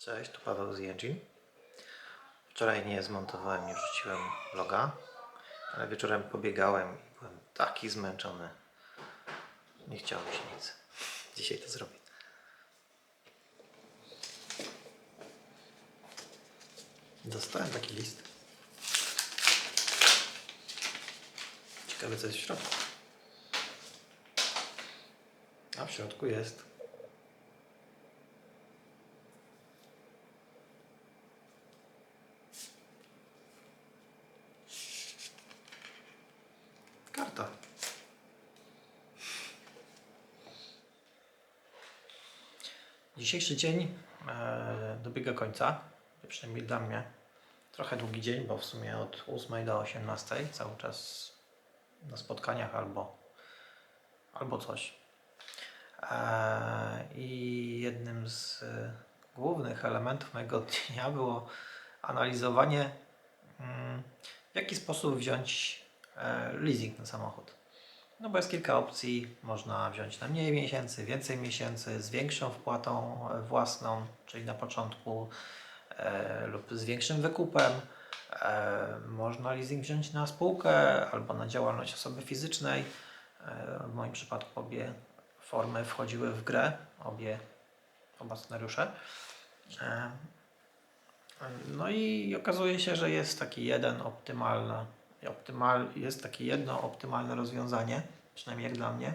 Cześć, tu Paweł z Engine. Wczoraj nie zmontowałem, nie wrzuciłem vloga, ale wieczorem pobiegałem i byłem taki zmęczony. Nie chciało mi się nic. Dzisiaj to zrobię. Dostałem taki list. Ciekawe co jest w środku. A w środku jest Dzisiejszy dzień e, dobiega końca, przynajmniej dla mnie. Trochę długi dzień, bo w sumie od 8 do 18 cały czas na spotkaniach albo, albo coś. E, I jednym z e, głównych elementów mojego dnia było analizowanie, mm, w jaki sposób wziąć leasing na samochód. No bo jest kilka opcji. Można wziąć na mniej miesięcy, więcej miesięcy, z większą wpłatą e, własną, czyli na początku, e, lub z większym wykupem. E, można leasing wziąć na spółkę albo na działalność osoby fizycznej. E, w moim przypadku obie formy wchodziły w grę, obie, oba scenariusze. E, no i okazuje się, że jest taki jeden optymalny, optymal, jest takie jedno optymalne rozwiązanie, przynajmniej jak dla mnie.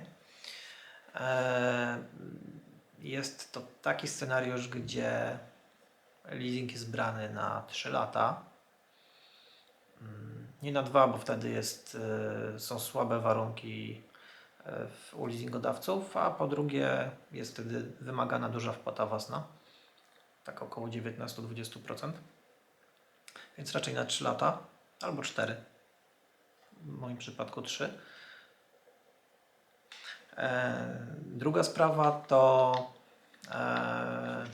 E, Jest to taki scenariusz, gdzie leasing jest brany na 3 lata. Mm, Nie na dwa, bo wtedy jest, e, są słabe warunki e, u leasingodawców, a po drugie jest wtedy wymagana duża wpłata własna, tak około 19-20%. Więc raczej na 3 lata albo 4. W moim przypadku 3. E, druga sprawa to e,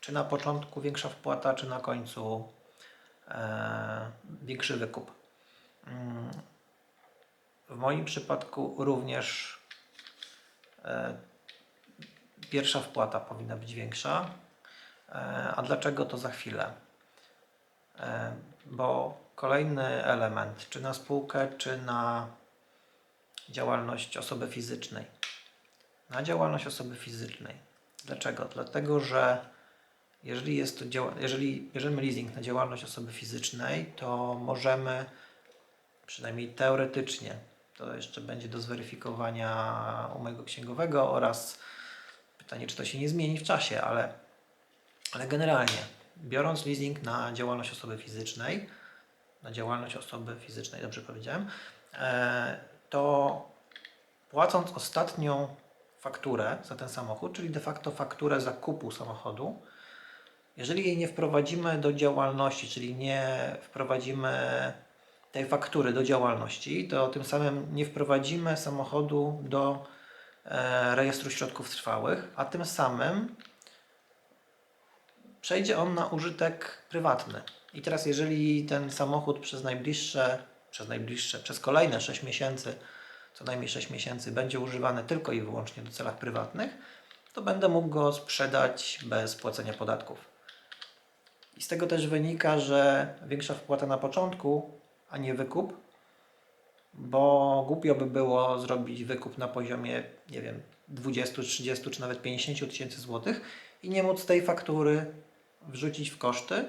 czy na początku większa wpłata, czy na końcu e, większy wykup. Mm, W moim przypadku również pierwsza wpłata powinna być większa. A dlaczego to za chwilę? Bo kolejny element, czy na spółkę, czy na działalność osoby fizycznej. Na działalność osoby fizycznej. Dlaczego? Dlatego, że jeżeli jest to jeżeli bierzemy leasing na działalność osoby fizycznej, to możemy przynajmniej teoretycznie, to jeszcze będzie do zweryfikowania u mojego księgowego oraz pytanie, czy to się nie zmieni w czasie, ale, ale generalnie, biorąc leasing na działalność osoby fizycznej, na działalność osoby fizycznej, dobrze powiedziałem, e, to płacąc ostatnią fakturę za ten samochód, czyli de facto fakturę zakupu samochodu, jeżeli jej nie wprowadzimy do działalności, czyli nie wprowadzimy tej faktury do działalności, to tym samym nie wprowadzimy samochodu do e, rejestru środków trwałych, a tym samym przejdzie on na użytek prywatny. I teraz, jeżeli ten samochód przez najbliższe, przez najbliższe, przez kolejne 6 miesięcy, co najmniej 6 miesięcy, będzie używany tylko i wyłącznie do celach prywatnych, to będę mógł go sprzedać bez płacenia podatków. I z tego też wynika, że większa wpłata na początku, a nie wykup, bo głupio by było zrobić wykup na poziomie, nie wiem, 20, 30 czy nawet 50 tysięcy złotych i nie móc tej faktury wrzucić w koszty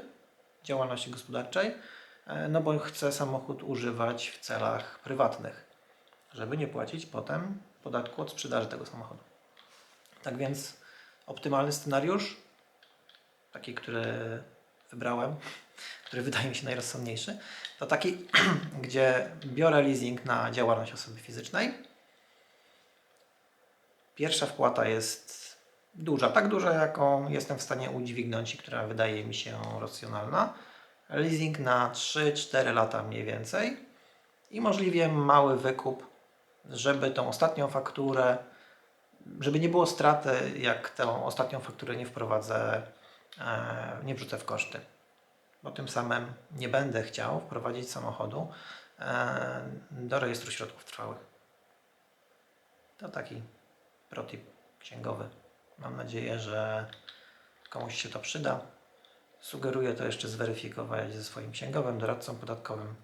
działalności gospodarczej, e, no bo chcę samochód używać w celach prywatnych, żeby nie płacić potem podatku od sprzedaży tego samochodu. Tak więc optymalny scenariusz, taki, który wybrałem, który wydaje mi się najrozsądniejszy, to taki, gdzie biorę leasing na działalność osoby fizycznej. Pierwsza wpłata jest duża, tak duża, jaką jestem w stanie udźwignąć i która wydaje mi się racjonalna. Leasing na 3-4 lata mniej więcej i możliwie mały wykup, żeby tą ostatnią fakturę, żeby nie było straty, jak tą ostatnią fakturę nie wprowadzę, e, nie wrzucę w koszty bo tym samym nie będę chciał wprowadzić samochodu e, do rejestru środków trwałych. To taki protip księgowy. Mam nadzieję, że komuś się to przyda. Sugeruję to jeszcze zweryfikować ze swoim księgowym, doradcą podatkowym.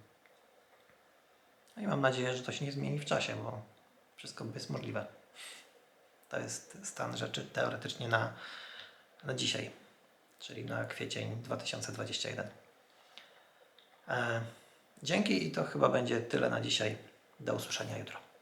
No i mam nadzieję, że to się nie zmieni w czasie, bo wszystko jest możliwe. To jest stan rzeczy teoretycznie na, na dzisiaj, czyli na kwiecień 2021. E, dzięki i to chyba będzie tyle na dzisiaj. Do usłyszenia jutro.